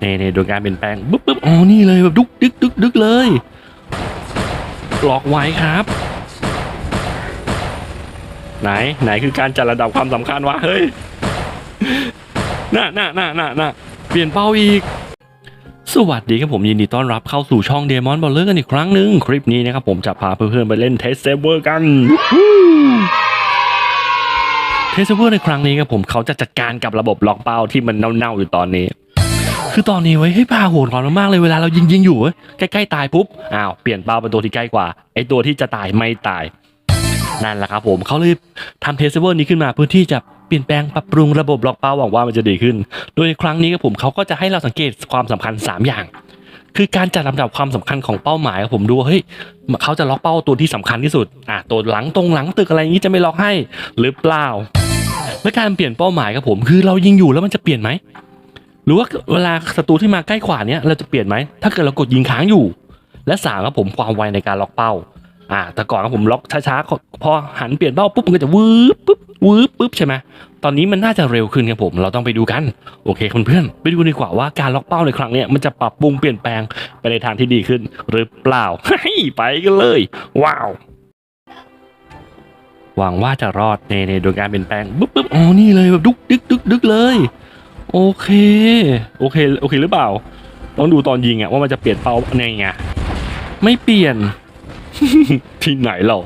เน่เน่โดยการเปลี่ยนแปลงปุ๊บปุ๊บอ๋อนี่เลยแบบดุกดึกดึกดึกเลยหลอกไว้ครับ ไหนไหนคือการจัดระดับความสำคัญวะเฮ้ยน่ะน่ะน่ะน่ะน่ะเปลี่ยนเป้าอีก สวัสดีครับผมยินดีต้อนรับเข้าสู่ช่องเดมอนบอลเลอร์กันอีกครั้งหนึ่งคลิปนี้นะครับผมจะพาเพื่อนๆไปเล่นเทสเซเวอร์กันเทสเซเวอร์ในครั้งนี้ครับผมเขาจะจัดการกับระบบล็อกเป้าที่มันเน่าๆอยู่ตอนนี้ คือตอนนี้ไว้ให้ยพาโหดร้อนมากๆเลยเวลาเรายิงยิงอยู่ใกล้ๆตายปุ๊บอ้าวเปลี่ยนเป้าเป็นตัวที่ใกล้กว่าไอตัวที่จะตายไม่ตายนั่นแหละครับผมเขาเลยทำเทสเวอร์นี้ขึ้นมาเพื่อที่จะเปลี่ยนแปลงปรับปรุงระบบล็อกเป้าหวังว่ามันจะดีขึ้น โดยในครั้งนี้ครับผมเขาก็จะให้เราสังเกตความสำคัญ 3 อย่าง คือการจัดลำดับความสำคัญของเป้าหมายครับผมดูเฮ้ยเขาจะล็อกเป้าตัวที่สำคัญที่สุดอะตัวหลังตรงหลังตึกอะไรอย่างนี้จะไม่ล็อกให้หรือเปล่าและการเปลี่ยนเป้าหมายครับผมคือเรายิงอยู่แล้วมันจะเปลี่ยนไหม หรือว่าเวลาศัตรูที่มาใกล้ขวาเนี้ยเราจะเปลี่ยนไหมถ้าเกิดเรากดยิงค้างอยู่ และสามครับผมความไวในการล็อกเป้าอ่าแต่ก่อนครับผมล็อกช้าๆพอหันเปลี่ยนเป้าปุ๊บมันก็จะวืบปุ๊บวืบปุ๊บใช่ไหมตอนนี้มันน่าจะเร็วขึ้นครับผมเราต้องไปดูกันโอเคคุณเพื่อนไปดูดีกว่าว่าการล็อกเป้าในครั้งนี้มันจะปรับปรุงเปลี่ยนแปลงไปในทางที่ดีขึ้นหรือเปล่าไปกันเลย ว้าวหวังว่าจะรอดในในโดยการเปลี่ยนแปลงปุ๊บปุ๊บอ๋อนี่เลยแบบดุกดึกดึกดึกเลย โอเคโอเคโอเคหรือเปล่า ต้องดูตอนยิงอะว่ามันจะเปลี่ยนเป้าในไงไม่เปลี่ยนที่ไหนเรา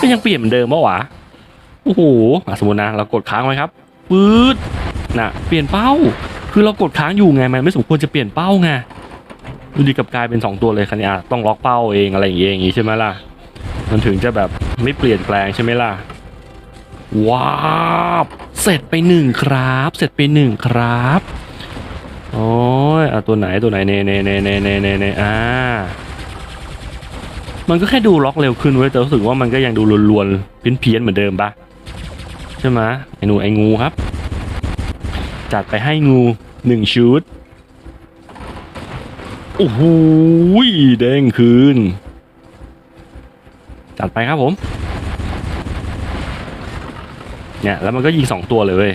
ก็ยังเปลี่ยนเหมือนเดิมปะวะโอ้โหสมมตินะเรากดค้างไว้ครับปื๊ดน่ะเปลี่ยนเป้า คือเรากดค้างอยู่ไงมันไม่สมควรจะเปลี่ยนเป้าไงดูดีกับกลายเป็น 2 ตัวเลยคันนี้ต้องล็อกเป้าเองอะไรอย่างเงี้ยอย่างงี้ใช่ไหมล่ะมันถึงจะแบบไม่เปลี่ยนแปลงใช่ไหมล่ะว้าว เสร็จไปหนึ่งครับ เสร็จไปหนึ่งครับโอ้ยอะตัวไหนตัวไหนเนเนเนเนเนเนเนอ่ามันก็แค่ดูล็อกเร็วขึ้นเว้ยแต่รู้สึกว่ามันก็ยังดูลวนๆเพี้ยนๆเหมือนเดิมปะใช่ไหมไอ้หนูไอ้งูครับ จัดไปให้งูหนึ่งชุดโอ้โหเด้งคืน จัดไปครับผม เนี่ยแล้วมันก็ยิงสองตัวเลยเว้ย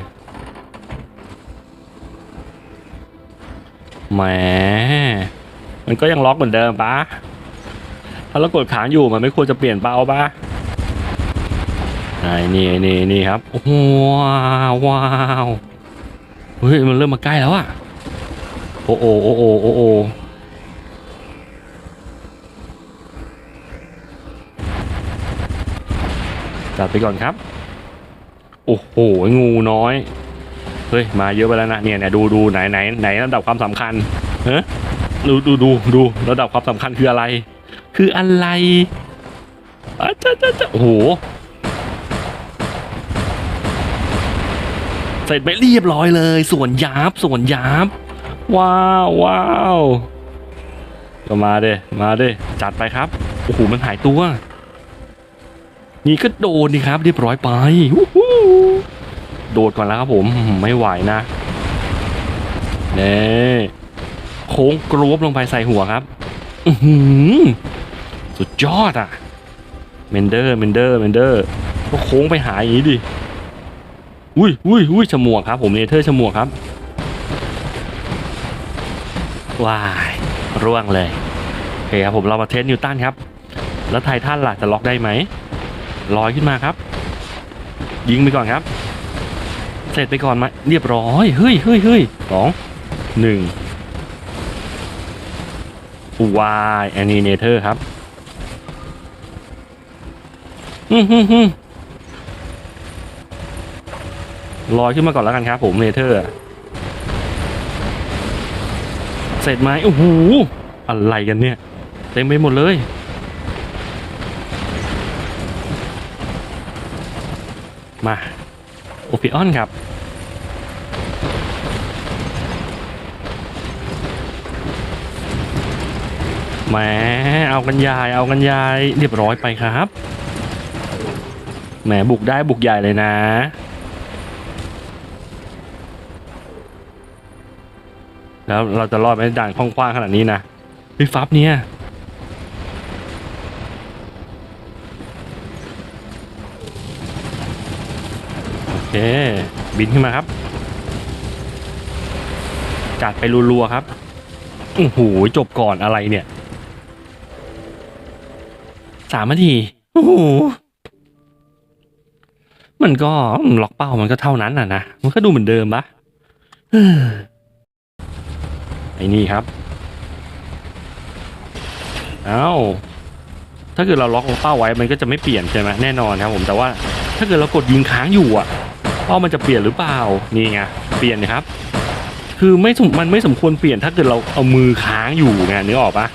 แหมมันก็ยังล็อกเหมือนเดิมปะถ้าเรากดค้างอยู่มันไม่ควรจะเปลี่ยนเป้าปะไอ้นี่นี่นี่ครับโอ้โหว้าวว้าวเฮ้ยมันเริ่มมาใกล้แล้วอะโอ้โอโอ้โอโอ้โอจัดไปก่อนครับ โอ้โห งูน้อย เฮ้ย มาเยอะไปแล้วนะ เนี่ยเนี่ยดูดูไหนไหนไหนระดับความสำคัญเฮ้ดูดูดูดูระดับความสำคัญคืออะไร คืออะไรอะจ้าจ้าจ้าโอ้โห เสร็จไปเรียบร้อยเลย ส่วนยับส่วนยับว้าวว้าวก็มาเด้มาเด้จัดไปครับ โอ้โห มันหายตัว นี่ก็โดนนี่ครับเรียบร้อยไปโดดก่อนแล้วครับผมไม่ไหวนะเน่โค้งกรวบลงไปใส่หัวครับอืสุดยอดอะเมนเดอร์เมนเดอร์เมนเดอร์ก็โค้งไปหาอย่างนี้ดิอุ้ยอุ้ยอุ้ยฉมวกครับ ผมเนเธอร์ฉมวกครับว้ายร่วงเลยโอเคครับผมเรามาเทสนิวตันครับ แล้วไททันล่ะจะล็อกได้ไหม ลอยขึ้นมาครับ ยิงไปก่อนครับ เสร็จไปก่อนไหมเรียบร้อยเฮ้ยเฮ้ยเฮ้ยสองหนึ่งวายแอนิเนเตอร์ครับอืมฮึฮึลอยขึ้นมาก่อนแล้วกันครับผมเนเธอร์ เสร็จไหมโอ้โหอะไรกันเนี่ย เต็มไปหมดเลย มาโอพิออนครับ แหม เอากันยาย เอากันยาย เรียบร้อยไปครับ แหม บุกได้บุกใหญ่เลยนะ แล้วเราจะรอดไหมด่านกว้างๆขนาดนี้นะพี่ฟับเนี่ย โอเค บินขึ้นมาครับจัดไปรัวๆครับโอ้โหจบก่อนอะไรเนี่ยสามนาทีโอ้โหมันก็ล็อกเป้ามันก็เท่านั้นน่ะนะ มันก็ดูเหมือนเดิมปะไอ้นี่ครับ เอ้า ถ้าเกิดเราล็อกเป้าไว้มันก็จะไม่เปลี่ยนใช่ไหมแน่นอนครับผมแต่ว่าถ้าเกิดเรากดยิงค้างอยู่อะ เป้ามันจะเปลี่ยนหรือเปล่านี่ไงเปลี่ยนนะครับ คือไม่สมมันไม่สมควรเปลี่ยนถ้าเกิดเราเอามือค้างอยู่ไงนึกออกปะ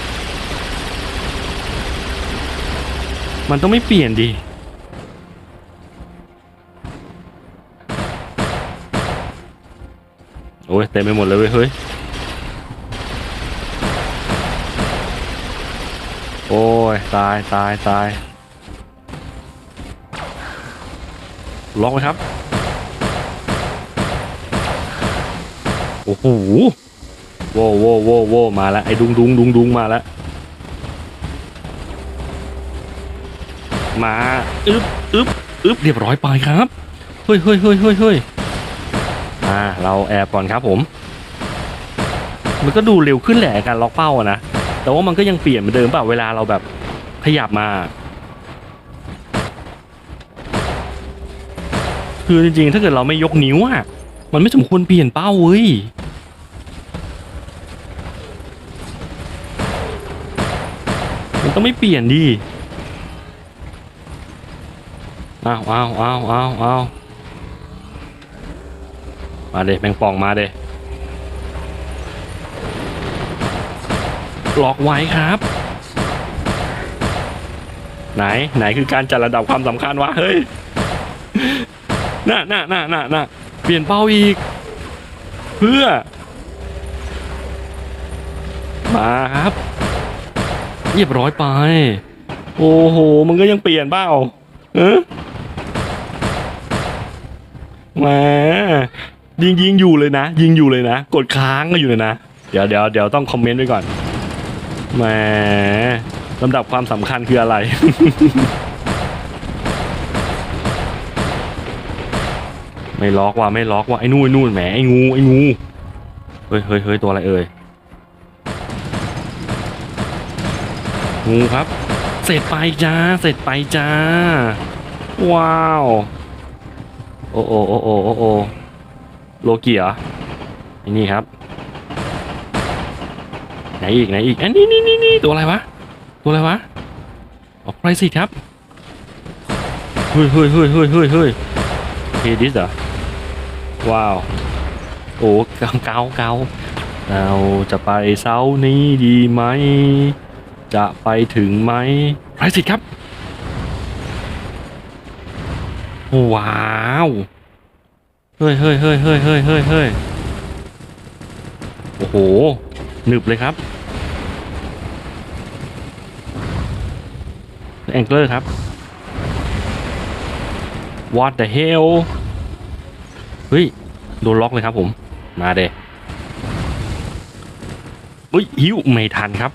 มันต้องไม่เปลี่ยนดิโอ้ยเต็มไปหมดเลยเว้ยเฮ้ย โอ้ย ตายตายตายล็อกไหมครับ อ้โหโว้โว้โว้โว้มาแล้วไอ้ดุงดุงดุงดุงมาแล้วมาอึ๊บอึ๊บอึ๊บเรียบร้อยไปครับเฮ้ยเฮ้ยเฮ้ยเฮ้ยเฮ้ยอ่าเราแอบก่อนครับผม มันก็ดูเร็วขึ้นแหละการล็อกเป้าอะนะแต่ว่ามันก็ยังเปลี่ยนเหมือนเดิมเปล่าเวลาเราแบบขยับมา คือจริงๆ ถ้าเกิดเราไม่ยกนิ้วอะมันไม่สมควรเปลี่ยนเป้าเว้ย มันต้องไม่เปลี่ยนดิอ้าวอ้าวอ้าวอ้าวอ้าวมาเดแมงป่องมาเดล็อกไว้ครับ ไหนไหนคือการจัดระดับความสำคัญวะเฮ้ยน่ะน่ะน่ะน่ะน่ะเปลี่ยนเป้าอีก เพื่อ มาครับ เรียบร้อยไป โอ้โห มันก็ยังเปลี่ยนเปล่าเออแหมายิงยิงอยู่เลยนะ ยิงอยู่เลยนะ กดค้างก็อยู่เลยนะ เดี๋ยวเดี๋ยวเดี๋ยวต้องคอมเมนต์ไว้ก่อนแหมลำดับความสำคัญคืออะไร ไม่ล็อกว่ะไม่ล็อกว่ะไอ้นู่นไอ้นู่นแหมไอ้งูไอ้งู เฮ้ยเฮ้ยเฮ้ยตัวอะไรเอ่ย งูครับ เสร็จไปจ้า เสร็จไปจ้า ว้าว โอ้โอโอ้โอโอ้โอโลเกียไอ้นี่ครับ ไหนอีกไหนอีกอันนี้นี่นี่นี่ตัวอะไรวะ ตัวอะไรวะ ออกไรสิครับ เฮ้ยเฮ้ยเฮ้ยเฮ้ยเฮ้ยเฮ้ยเฮดิสเหรอว้าว โอ้เกาเกาเกาเราจะไปเซาร์นี้ดีไหม จะไปถึงไหมไรสิครับ ว้าว เฮ้ยเฮ้ยเฮ้ยเฮ้ยเฮ้ยเฮ้ยเฮ้ยโอ้โห หนึบเลยครับ แองเกอร์ครับ What the hell เฮ้ย โดนล็อกเลยครับผม มาเดเฮ้ย หิวไม่ทันครับ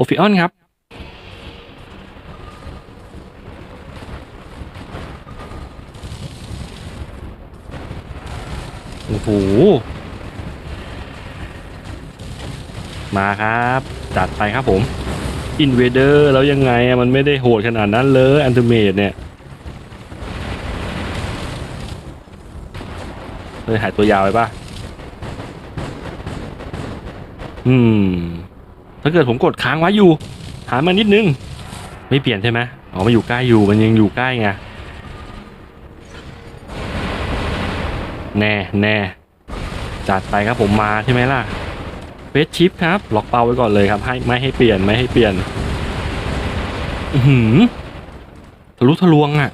โอฟิออนครับโอ้โห มาครับ จัดไปครับผม อินเวเดอร์แล้วยังไงอะมันไม่ได้โหดขนาดนั้นเลยอัน i เม e เนี่ยเฮ้ยหายตัวยาวไปป่ะอืม ถ้าเกิดผมกดค้างไว้อยู่ หามานิดนึง ไม่เปลี่ยนใช่ไหมอ๋อมาอยู่ใกล้อยู่มันยังอยู่ใกล้ไงแน่แน่จัดไปครับผมมาใช่ไหมล่ะเฟสชิปครับล็อกเป้าไว้ก่อนเลยครับ ให้ไม่ให้เปลี่ยนไม่ให้เปลี่ยน อือหือทะลุทะลวงอะ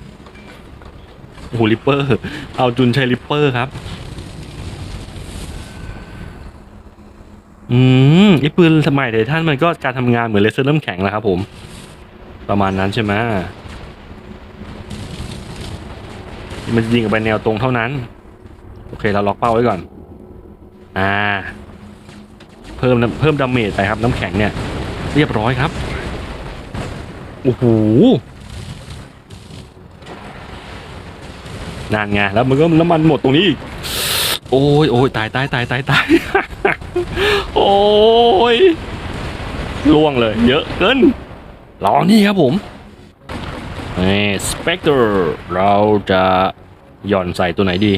โอ้โหลิปเปอร์ เอาจุนใช้ลิปเปอร์ครับ อืมไอปืนสมัยเดท่านมันก็การทำงานเหมือนเลเซอร์น้ำแข็งแหละครับผม ประมาณนั้นใช่ไหมมันจะยิงออกไปแนวตรงเท่านั้น โอเคเราล็อกเป้าไว้ก่อน อ่า เพิ่มเพิ่มดาเมจไปครับน้ำแข็งเนี่ย เรียบร้อยครับ โอ้โหนานไงแล้วมันก็น้ำมันหมดตรงนี้อีก โอ้ยโอ้ยตายตายตายตายตาย โอ้ยล่วงเลย เยอะเกินลองนี่ครับผมนี่สเปกเตอร์เราจะหย่อนใส่ตัวไหนดี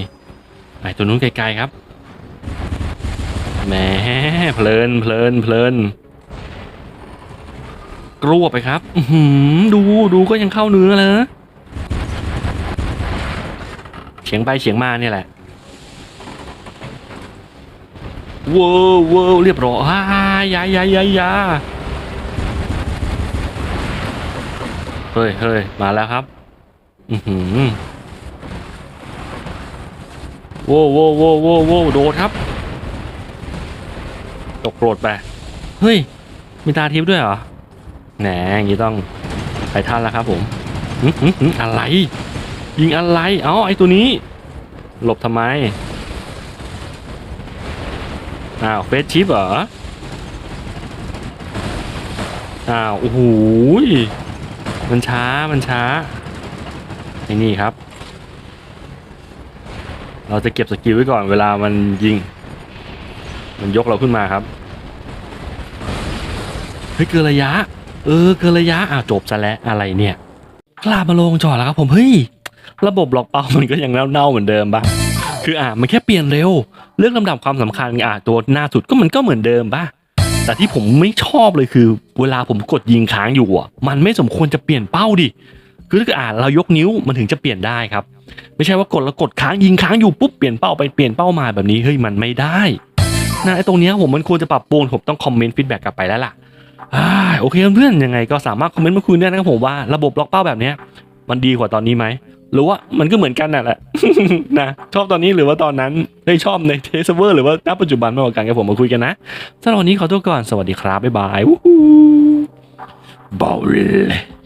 ไอตัวนู้นไกลๆครับแหมเพลินเพลินเพลินกลัวไปครับหือดูดูก็ยังเข้าเนื้อเลยเฉียงไปเฉียงมาเนี่ยแหละ เว้าวเว้าวเรียบร้อยอ่ายายายายาเฮ้ยเฮ้ยมาแล้วครับ อือหือโว้วโว้วโว้วโว้วโว้โดดครับ ตกโกรธไป เฮ้ย มีตาทิพย์ด้วยเหรอ แหนอย่างนี้ต้องไปท่านแล้วครับผมหึหึหึอะไร ยิงอะไร เอ้าไอตัวนี้ หลบทำไม อ้าวเฟสชิปเหรอ อ้าว โอ้โหยมันช้ามันช้าไอ้นี่ครับ เราจะเก็บสกิลไว้ก่อนเวลามันยิง มันยกเราขึ้นมาครับ เฮ้ยเกินระยะ เออเกินระยะ อ้าวจบซะแล้วอะไรเนี่ยกล้ามาลงจอดแล้วครับผม เฮ้ย ระบบล็อกเป้ามันก็ยังเน่าๆเหมือนเดิมปะ คืออะมันแค่เปลี่ยนเร็ว เรื่องลำดับความสำคัญอะตัวหน้าสุดก็มันก็เหมือนเดิมป่ะแต่ที่ผมไม่ชอบเลยคือ เวลาผมกดยิงค้างอยู่อะมันไม่สมควรจะเปลี่ยนเป้าดิคือถ้าอ่านเรายกนิ้วมันถึงจะเปลี่ยนได้ครับ ไม่ใช่ว่ากดแล้วกดค้างยิงค้างอยู่ปุ๊บเปลี่ยนเป้าไปเปลี่ยนเป้ามาแบบนี้เฮ้ยมันไม่ได้นะไอ้ตรงเนี้ยผมมันควรจะปรับปรุงผมต้องคอมเมนต์ฟีดแบ็กกลับไปแล้วล่ะโอเคเพื่อนยังไงก็สามารถคอมเมนต์มาคุยได้นะครับผมว่าระบบล็อกเป้าแบบเนี้ยมันดีกว่าตอนนี้ไหม หรือว่ามันก็เหมือนกันน่ะแหละนะชอบตอนนี้หรือว่าตอนนั้นได้ชอบในเทสเวอร์หรือว่าณปัจจุบันมากกว่ากันกับผมมาคุยกันนะสำหรับวันนี้ขอตัวก่อนสวัสดีครับบ๊ายบายวู้ฮู้บอล